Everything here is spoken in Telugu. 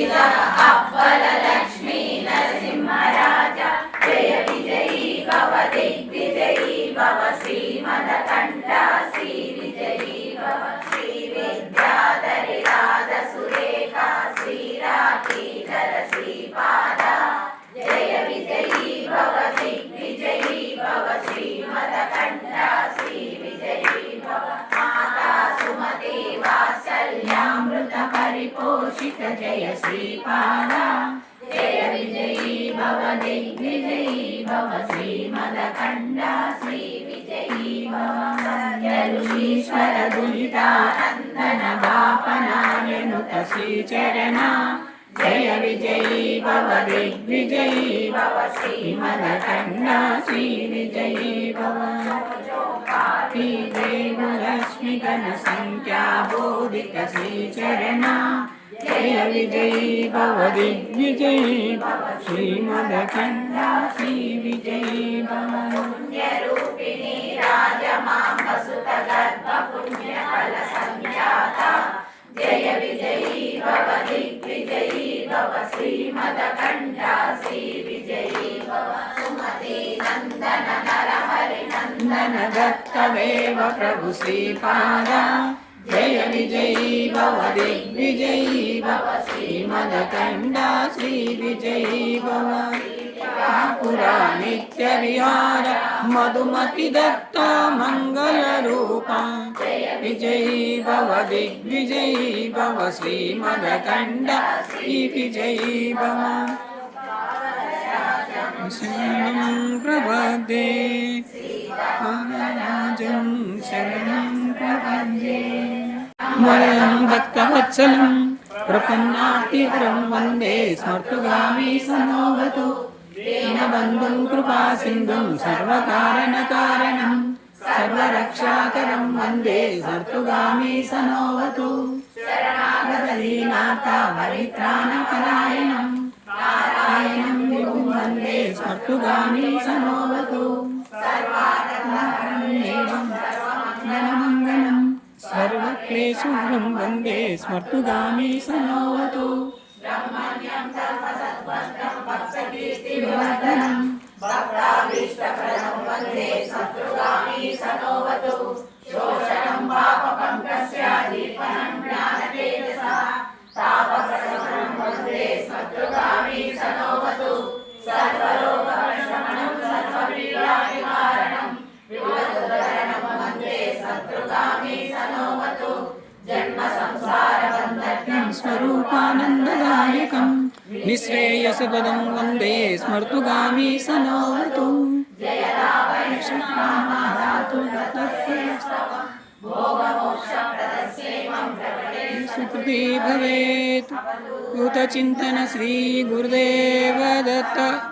Sita परिपोषित जय श्रीपादा जय विजयी भव दिग्विजयी भव श्रीमदखण्डा श्रीविजयी भव सत्यऋषीश्वर दुरितानन्दन दापनायनुत श्रीचरणा जय विजयी भव दिग्विजयी भव श्रीमदखण्डा श्रीविजयी भव लक्ष्मी गण संख्या बोधिक श्रीचरणा जय विजयी भव दिग्विजयी श्रीमदखण्डा श्रीविजयी भव पुण्यरूपिणी राजमाम्बसुत गर्भ पुण्यफल सञ्जाता जय विजयी भव दिग्विजयी भव। श्रीमदखण्डा श्रीविजयी भव। सुमती नन्दन నందనదత్తదేవ ప్రభు శ్రీపాద. జయ విజయీ భవ దిగ్విజయీ భవ శ్రీమదకండ శ్రీ విజయీ భవ పురా నిత్య విహార మధుమతి దత్త మంగళ రూప. విజయీ భవ దిగ్విజయీ భవ శ్రీమదకండ శ్రీ విజయీ భవ శరణం ప్రవదే రామరాజం శరణం ప్రపంచే. మరణం భక్తవత్సలం ప్రపన్నాతిహరం వందే స్మర్తుగామి సనోగతు తేన బంధుం కృపా సింధుం సర్వకారణకారణం సర్వరక్షాకరం వందే సర్తుగామి సనోవతు శరణాగతలీనాథ పరిత్రాణపరాయణం నారాయణం విభుం వందే సర్తుగామి సనోవతు క్లేశూరం వందే స్మర్తుగామి సమావతు భక్తాభీష్టప్రణం निःश्रेयसपदं वन्दे स्मर्तुगामी सनोतु सुकृती भवेत्। उतचिन्तनश्रीगुरुदेवदत्